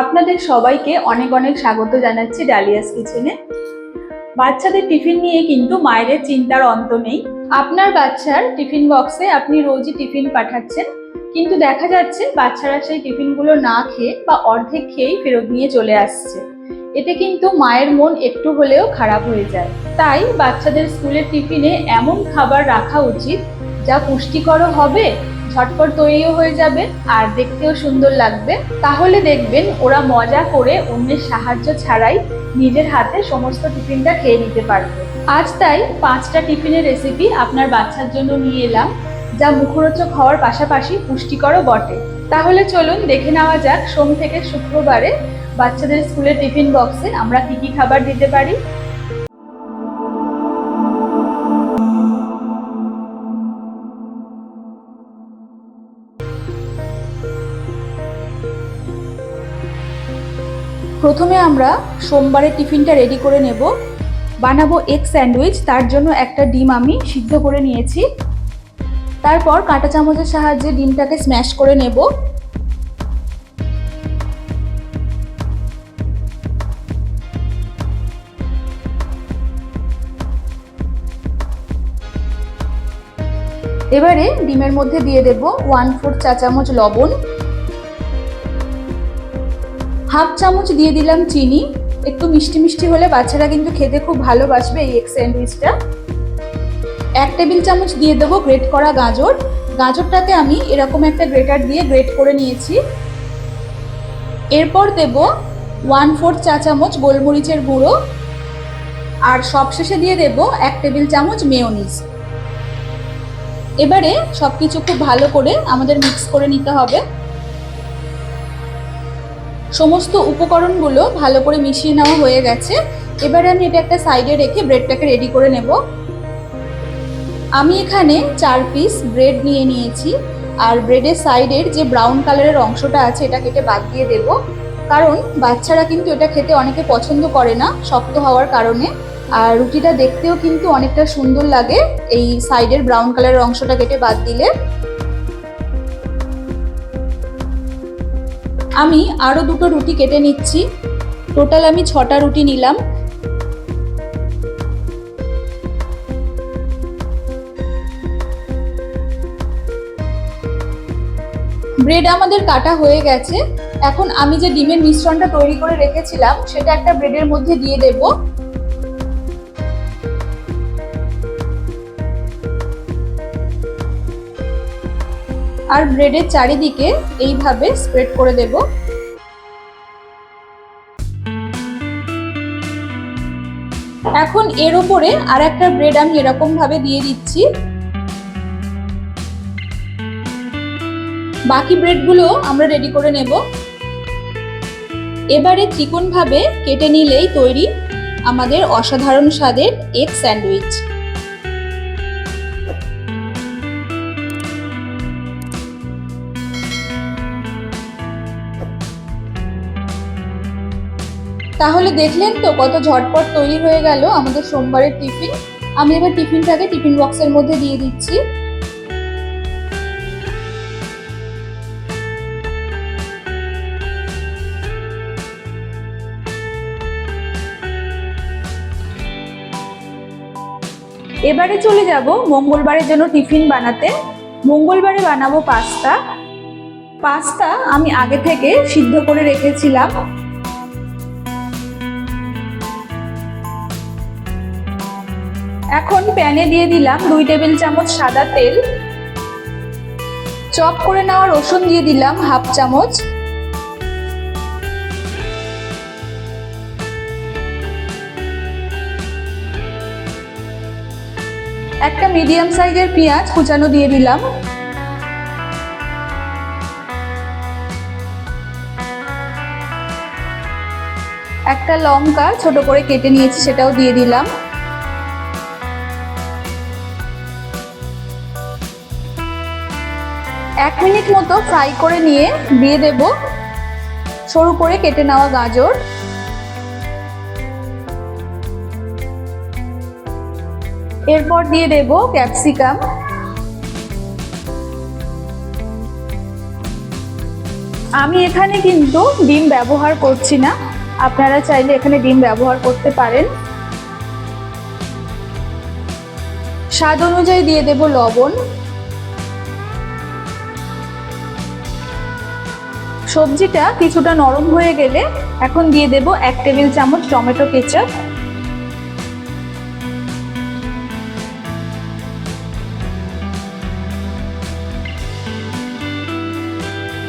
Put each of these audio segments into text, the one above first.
আপনাদের সবাইকে অনেক অনেক স্বাগত জানাচ্ছি ডালিয়াস কিচেনে। বাচ্চাদের টিফিন নিয়ে কিন্তু মায়ের চিন্তার অন্ত নেই। আপনার বাচ্চার টিফিন বক্সে আপনি রোজই টিফিন পাঠাচ্ছেন, কিন্তু দেখা যাচ্ছে বাচ্চারা সেই টিফিনগুলো না খেয়ে বা অর্ধেক খেয়েই ফেরত নিয়ে চলে আসছে। এতে কিন্তু মায়ের মন একটু হলেও খারাপ হয়ে যায়। তাই বাচ্চাদের স্কুলের টিফিনে এমন খাবার রাখা উচিত যা পুষ্টিকরও হবে ঝটপট তৈরিও হয়ে যাবে আর দেখতেও সুন্দর লাগবে। তাহলে দেখবেন ওরা মজা করে অন্যের সাহায্য ছাড়াই নিজের হাতে সমস্ত টিফিনটা খেয়ে নিতে পারবে। আজ তাই পাঁচটা টিফিনের রেসিপি আপনার বাচ্চার জন্য নিয়ে এলাম, যা মুখরোচক হওয়ার পাশাপাশি পুষ্টিকরও বটে। তাহলে চলুন দেখে নেওয়া যাক, সোম থেকে শুক্রবারে বাচ্চাদের স্কুলের টিফিন বক্সে আমরা কি কি খাবার দিতে পারি। প্রথমে আমরা সোমবারের টিফিনটা রেডি করে নেব। বানাবো এগ স্যান্ডউইচ তার জন্য একটা ডিম আমি সিদ্ধ করে নিয়েছি। তারপর কাঁটা চামচের সাহায্যে ডিমটাকে স্ম্যাশ করে নেব। এবারে ডিমের মধ্যে দিয়ে দেব ওয়ান ফোর চা চামচ লবণ। হাফ চামচ দিয়ে দিলাম চিনি। একটু মিষ্টি মিষ্টি হলে বাচ্চারা কিন্তু খেতে খুব ভালোবাসবে এই এগ স্যান্ডউইচটা। এক টেবিল চামচ দিয়ে দেবো গ্রেট করা গাজর। গাজরটাকে আমি এরকম একটা গ্রেটার দিয়ে গ্রেট করে নিয়েছি। এরপর দেব ওয়ান ফোর চা চামচ গোলমরিচের গুঁড়ো। আর সবশেষে দিয়ে দেব এক টেবিল চামচ মেয়োনিজ। এবারে সব কিছু খুব ভালো করে আমাদের মিক্স করে নিতে হবে। সমস্ত উপকরণগুলো ভালো করে মিশিয়ে নেওয়া হয়ে গেছে। এবারে আমি এটা একটা সাইডে রেখে ব্রেডটাকে রেডি করে নেব। আমি এখানে চার পিস ব্রেড নিয়ে নিয়েছি। আর ব্রেডের সাইডের যে ব্রাউন কালারের অংশটা আছে, এটা কেটে বাদ দিয়ে দেব। কারণ বাচ্চারা কিন্তু এটা খেতে অনেকে পছন্দ করে না, শক্ত হওয়ার কারণে। আর রুটিটা দেখতেও কিন্তু অনেকটা সুন্দর লাগে এই সাইডের ব্রাউন কালারের অংশটা কেটে বাদ দিলে। আমি আরও দুটো রুটি কেটে নিচ্ছি। টোটাল আমি ছটা রুটি নিলাম। ব্রেড আমাদের কাটা হয়ে গেছে। এখন আমি যে ডিমের মিশ্রণটা তৈরি করে রেখেছিলাম, সেটা একটা ব্রেডের মধ্যে দিয়ে দেব। আর ব্রেডের চারিদিকে এইভাবে স্প্রেড করে দেব। এখন এর উপরে আর একটা ব্রেড আমি এরকম ভাবে দিয়ে দিচ্ছি। বাকি ব্রেডগুলো আমরা রেডি করে নেব। এবারে ত্রিকোণভাবে কেটে নিলেই তৈরি আমাদের অসাধারণ স্বাদের এগ স্যান্ডউইচ তাহলে দেখলেন তো কত ঝটপট তৈরি হয়ে গেল আমাদের সোমবারের টিফিন। আমি এবার টিফিনটাকে টিফিন বক্সের মধ্যে দিয়ে দিচ্ছি। এবারে চলে যাব মঙ্গলবারের জন্য টিফিন বানাতে। মঙ্গলবারে বানাবো পাস্তা। পাস্তা আমি আগে থেকে সিদ্ধ করে রেখেছিলাম। এখন প্যানে দিয়ে দিলাম দুই টেবিল চামচ সাদা তেল। চপ করে নেওয়া রসুন দিয়ে দিলাম হাফ চামচ। একটা মিডিয়াম সাইজের পেঁয়াজ কুচানো দিয়ে দিলাম। একটা লঙ্কা ছোট করে কেটে নিয়েছি সেটাও দিয়ে দিলাম। এক মিনিট মতো ফ্রাই করে নিয়ে দিয়ে দেব। সরু করে কেটে নেওয়া গাজর। এরপর দিয়ে দেব ক্যাপসিকাম। আমি এখানে কিন্তু ডিম ব্যবহার করছি না। আপনারা চাইলে এখানে ডিম ব্যবহার করতে পারেন। স্বাদ অনুযায়ী দিয়ে দেব লবণ। সবজিটা কিছুটা নরম হয়ে গেলে এখন দিয়ে দেব এক টেবিল চামচ টমেটো কেচাপ।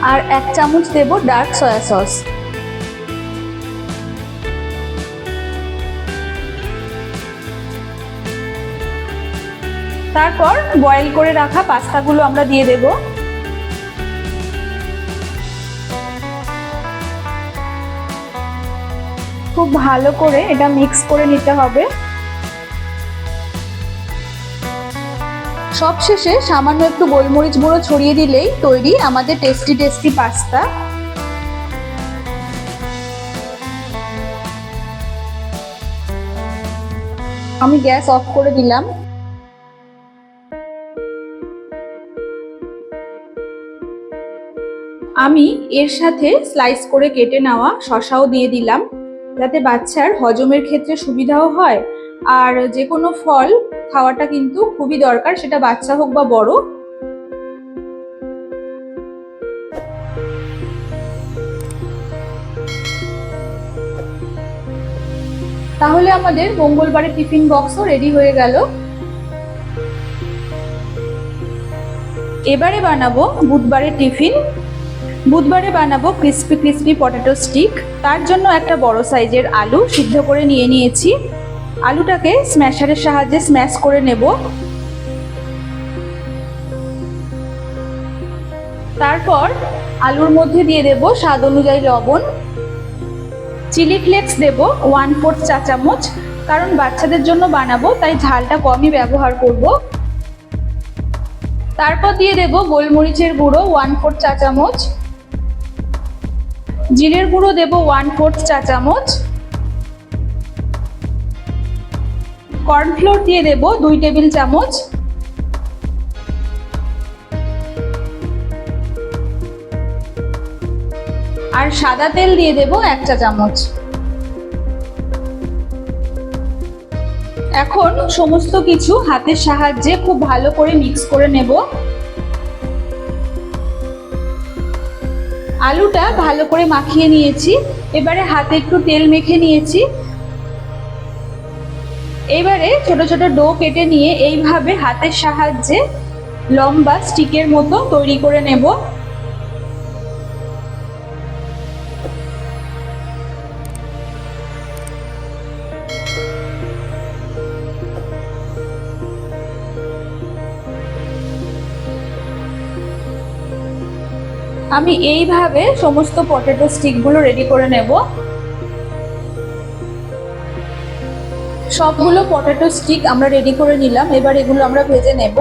আর এক চামচ দেব ডার্ক সয়া সস। তারপর বয়েল করে রাখা পাস্তাগুলো আমরা দিয়ে দেব। খুব ভালো করে এটা মিক্স করে নিতে হবে। সবশেষে সামান্য একটু গোলমরিচ গুঁড়ো ছড়িয়ে দিলেই তৈরি আমাদের টেস্টি টেস্টি পাস্তা আমি গ্যাস অফ করে দিলাম। আমি এর সাথে স্লাইস করে কেটে নেওয়া শশাও দিয়ে দিলাম। যাতে বাচ্চার হজমের ক্ষেত্রে সুবিধাও হয়, আর যে কোনো ফল খাওয়াটা কিন্তু খুবই দরকার, সেটা বাচ্চা হোক বা বড়। তাহলে আমাদের মঙ্গলবারের টিফিন বক্সও রেডি হয়ে গেল। এবারে বানাবো বুধবারের টিফিন। বুধবারে বানাবো ক্রিস্পি ক্রিস্পি পটেটো স্টিক তার জন্য একটা বড় সাইজের আলু সিদ্ধ করে নিয়ে নিয়েছি। আলুটাকে স্ম্যাশারের সাহায্যে স্ম্যাশ করে নেব। তারপর আলুর মধ্যে দিয়ে দেব স্বাদ অনুযায়ী লবণ। চিলি ফ্লেক্স দেব ওয়ান ফোর্থ চা চামচ। কারণ বাচ্চাদের জন্য বানাবো, তাই ঝালটা কমই ব্যবহার করব। তারপর দিয়ে দেব গোলমরিচের গুঁড়ো ওয়ান ফোর্থ চা চামচ। জিরের গুঁড়ো দেব ওয়ান ফোর্থ চা চামচ। কর্নফ্লোর দিয়ে দেব দুই টেবিল চামচ। আর সাদা তেল দিয়ে দেব এক চা চামচ। এখন সমস্ত কিছু হাতের সাহায্যে খুব ভালো করে মিক্স করে নেব। আলুটা ভালো করে মাখিয়ে নিয়েছি। এবারে হাতে একটু তেল মেখে নিয়েছি। এবারে ছোট ছোট ডো কেটে নিয়ে এইভাবে হাতের সাহায্যে লম্বা স্টিকের মতো তৈরি করে নেব। আমি এইভাবে সমস্ত পটেটো স্টিকগুলো রেডি করে নেব। সবগুলো পটেটো স্টিক আমরা রেডি করে নিলাম, এবার এগুলো আমরা ভেজে নেব।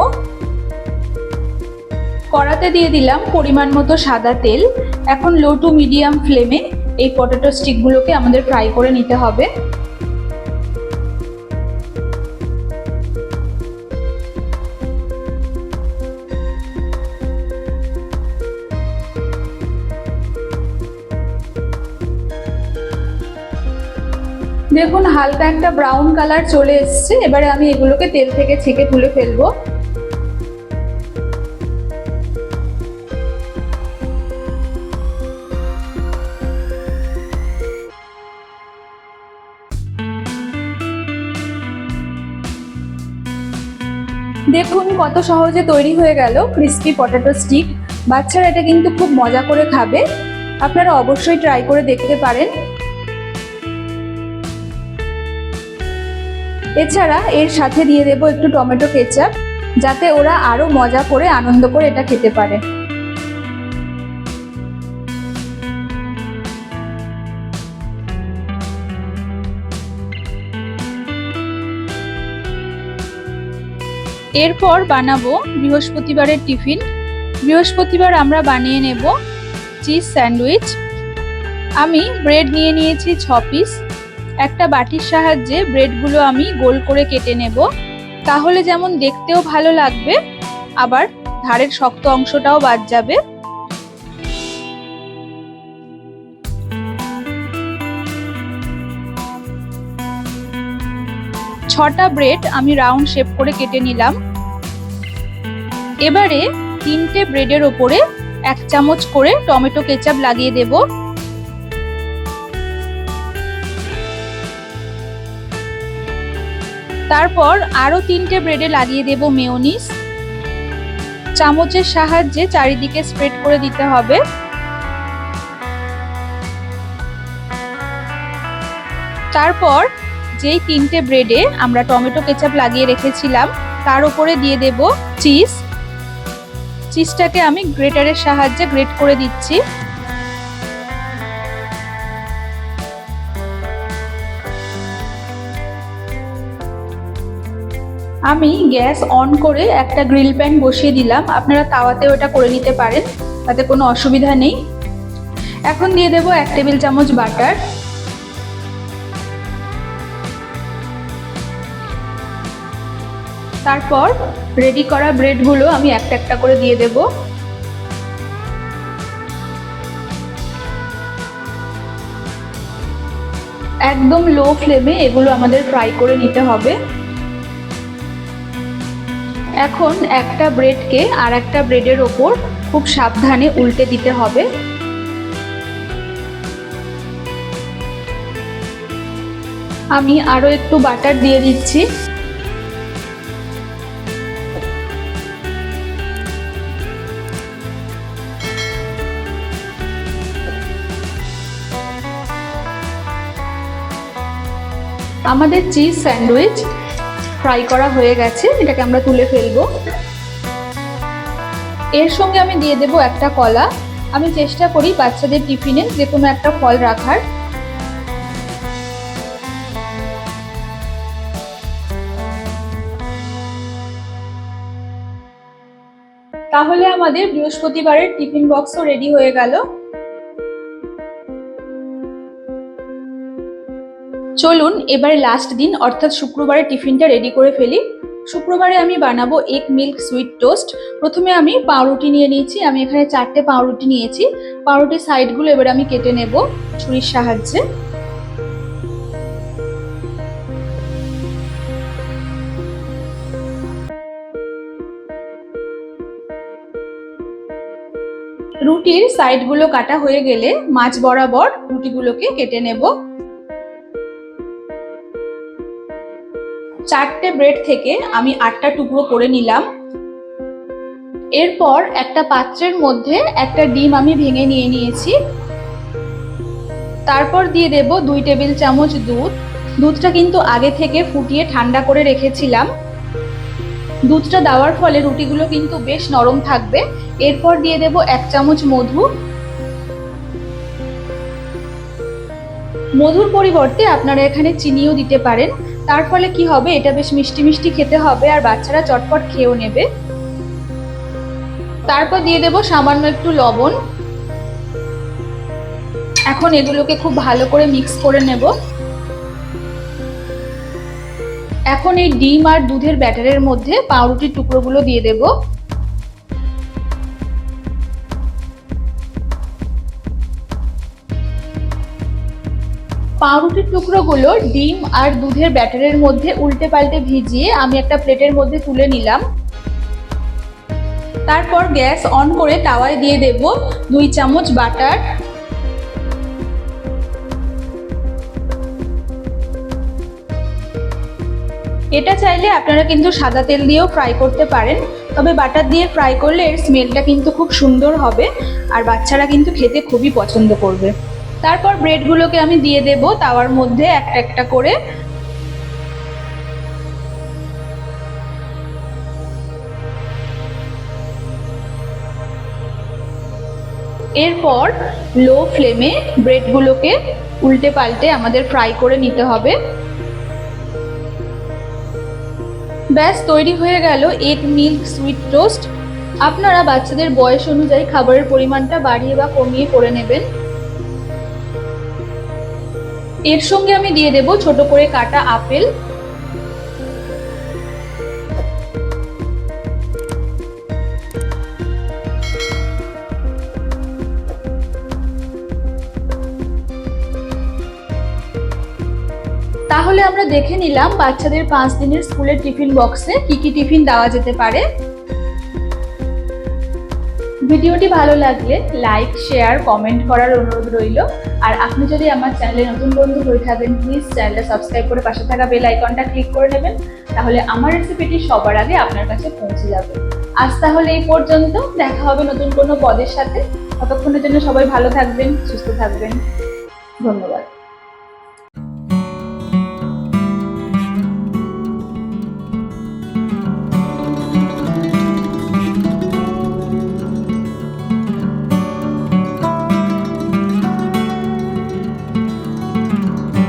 কড়াতে দিয়ে দিলাম পরিমাণ মতো সাদা তেল। এখন লো টু মিডিয়াম ফ্লেমে এই পটেটো স্টিকগুলোকে আমাদের ফ্রাই করে নিতে হবে। দেখুন, হালকা একটা ব্রাউন কালার চলে এসছে। এবারে আমি এগুলোকে তেল থেকে ছেঁকে তুলে ফেলব। দেখুন, কত সহজে তৈরি হয়ে গেল ক্রিস্পি পটেটো স্টিক বাচ্চারা এটা কিন্তু খুব মজা করে খাবে। আপনারা অবশ্যই ট্রাই করে দেখতে পারেন। এছাড়া এর সাথে দিয়ে দেবো একটু টমেটো কেচাপ, যাতে ওরা আরও মজা করে, আনন্দ করে এটা খেতে পারে। এরপর বানাবো বৃহস্পতিবারের টিফিন। বৃহস্পতিবার আমরা বানিয়ে নেব চিজ স্যান্ডউইচ। আমি ব্রেড নিয়ে নিয়েছি ছ পিস। একটা বাটির সাহায্যে ব্রেডগুলো আমি গোল করে কেটে নেব। তাহলে যেমন দেখতেও ভালো লাগবে, আবার ধারের শক্ত অংশটাও বাদ যাবে। ছটা ব্রেড আমি রাউন্ড শেপ করে কেটে নিলাম। এবারে তিনটে ব্রেডের ওপরে এক চামচ করে টমেটো কেচাপ লাগিয়ে দেবো। তারপর আরও তিনটে ব্রেডে লাগিয়ে দেব মেয়নিস চামচের সাহায্যে চারিদিকে স্প্রেড করে দিতে হবে। তারপর যেই তিনটে ব্রেডে আমরা টমেটো কেচাপ লাগিয়ে রেখেছিলাম, তার উপরে দিয়ে দেব চিজ চিজটাকে আমি গ্রেটারের সাহায্যে গ্রেট করে দিচ্ছি। আমি গ্যাস অন করে একটা গ্রিল প্যান বসিয়ে দিলাম। আপনারা তাওয়াতেও এটা করে নিতে পারেন, তাতে কোনো অসুবিধা নেই। এখন দিয়ে দেব এক টেবিল চামচ বাটার। তারপর রেডি করা ব্রেডগুলো আমি একটা একটা করে দিয়ে দেব। একদম লো ফ্লেমে এগুলো আমাদের ফ্রাই করে নিতে হবে। এখন একটা ব্রেডকে আর একটা ব্রেডের ওপর খুব সাবধানে উল্টে দিতে হবে। আমি আরও একটু বাটার দিয়ে দিচ্ছি। আমাদের চিজ স্যান্ডউইচ ফ্রাই করা হয়ে গেছে, এটাকে আমরা তুলে ফেলব। এর সঙ্গে আমি দিয়ে দেব একটা কলা। আমি চেষ্টা করি বাচ্চাদের টিফিনে যে কোনো একটা ফল রাখার। তাহলে আমাদের বৃহস্পতিবারের টিফিন বক্সও রেডি হয়ে গেল। চলুন, এবার লাস্ট দিন, অর্থাৎ শুক্রবারে টিফিনটা রেডি করে ফেলি। শুক্রবারে আমি বানাবো এগ মিল্ক সুইট টোস্ট প্রথমে আমি পাউরুটি নিয়ে নিয়েছি। আমি এখানে চারটে পাউরুটি নিয়েছি। পাউরুটির সাইডগুলো এবার আমি কেটে নেব ছুরির সাহায্যে। রুটির সাইডগুলো কাটা হয়ে গেলে মাছ বরাবর রুটিগুলোকে কেটে নেব। চারটে ব্রেড থেকে আমি আটটা টুকরো করে নিলাম। এরপর একটা পাত্রের মধ্যে একটা ডিম আমি ভেঙে নিয়ে নিয়েছি। তারপর দিয়ে দেব দুই টেবিল চামচ দুধ। দুধটা কিন্তু আগে থেকে ফুটিয়ে ঠান্ডা করে রেখেছিলাম। দুধটা দেওয়ার ফলে রুটিগুলো কিন্তু বেশ নরম থাকবে। এরপর দিয়ে দেব এক চামচ মধু। মধুর পরিবর্তে আপনারা এখানে চিনিও দিতে পারেন। তার ফলে কি হবে? এটা বেশ মিষ্টি মিষ্টি খেতে হবে আর বাচ্চারা চটপট খেয়েও নেবে। তারপর দিয়ে দেব সামান্য একটু লবণ। এখন এগুলোকে খুব ভালো করে মিক্স করে নেব। এখন এই ডিম আর দুধের ব্যাটারের মধ্যে পাউরুটির টুকরোগুলো দিয়ে দেব। পাউরুটির টুকরোগুলো ডিম আর দুধের ব্যাটারের মধ্যে উল্টে পাল্টে ভিজিয়ে আমি একটা প্লেটের মধ্যে তুলে নিলাম। তারপর গ্যাস অন করে তাওয়ায় দিয়ে দেব দুই চামচ বাটার। এটা চাইলে আপনারা কিন্তু সাদা তেল দিয়েও ফ্রাই করতে পারেন, তবে বাটার দিয়ে ফ্রাই করলে এর স্মেলটা কিন্তু খুব সুন্দর হবে, আর বাচ্চারা কিন্তু খেতে খুবই পছন্দ করবে। তারপর ব্রেডগুলোকে আমি দিয়ে দেব তাওয়ার মধ্যে একটা একটা করে। এরপর লো ফ্লেমে ব্রেডগুলোকে উল্টে পাল্টে আমাদের ফ্রাই করে নিতে হবে। ব্যাস, তৈরি হয়ে গেল এগ মিল্ক সুইট টোস্ট আপনারা বাচ্চাদের বয়স অনুযায়ী খাবারের পরিমাণটা বাড়িয়ে বা কমিয়ে করে নেবেন। এর সঙ্গে আমি দিয়ে দেব ছোট করে কাটা আপেল। তাহলে আমরা দেখে নিলাম বাচ্চাদের পাঁচ দিনের স্কুলের টিফিন বক্সে কি কি টিফিন দেওয়া যেতে পারে। ভিডিওটি ভালো লাগলে লাইক শেয়ার কমেন্ট করার অনুরোধ রইল। আর আপনি যদি আমার চ্যানেলে নতুন বন্ধু হয়ে থাকেন প্লিজ চ্যানেলটা সাবস্ক্রাইব করে পাশে থাকা বেল আইকনটা ক্লিক করে নেবেন। তাহলে আমার রেসিপিটি সবার আগে আপনার কাছে পৌঁছে যাবে। আজ তাহলে এই পর্যন্ত। দেখা হবে নতুন কোনো পদের সাথে। ততক্ষণের জন্য সবাই ভালো থাকবেন, সুস্থ থাকবেন। ধন্যবাদ।